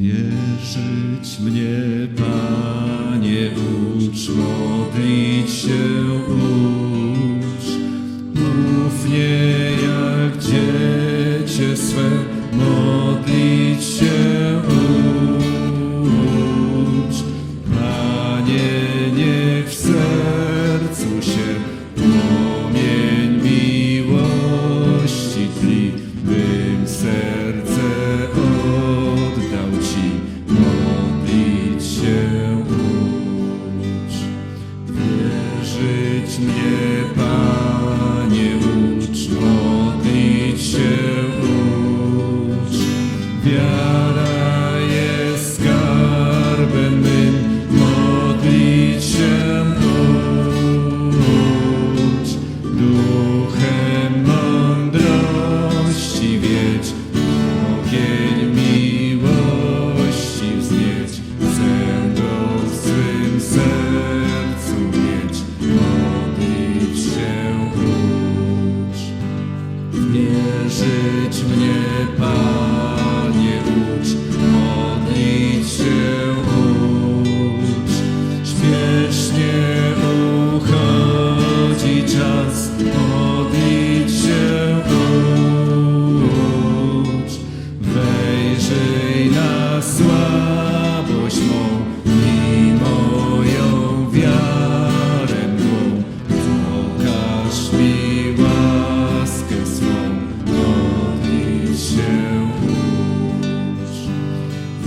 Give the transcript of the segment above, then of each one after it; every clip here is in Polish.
Wierzyć mnie, Panie, ucz modlić się. Mnie, Wierzyć mnie,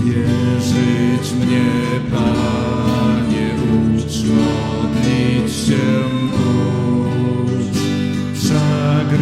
Wierzyć mnie, Panie, ucz, modlić się ucz, wszak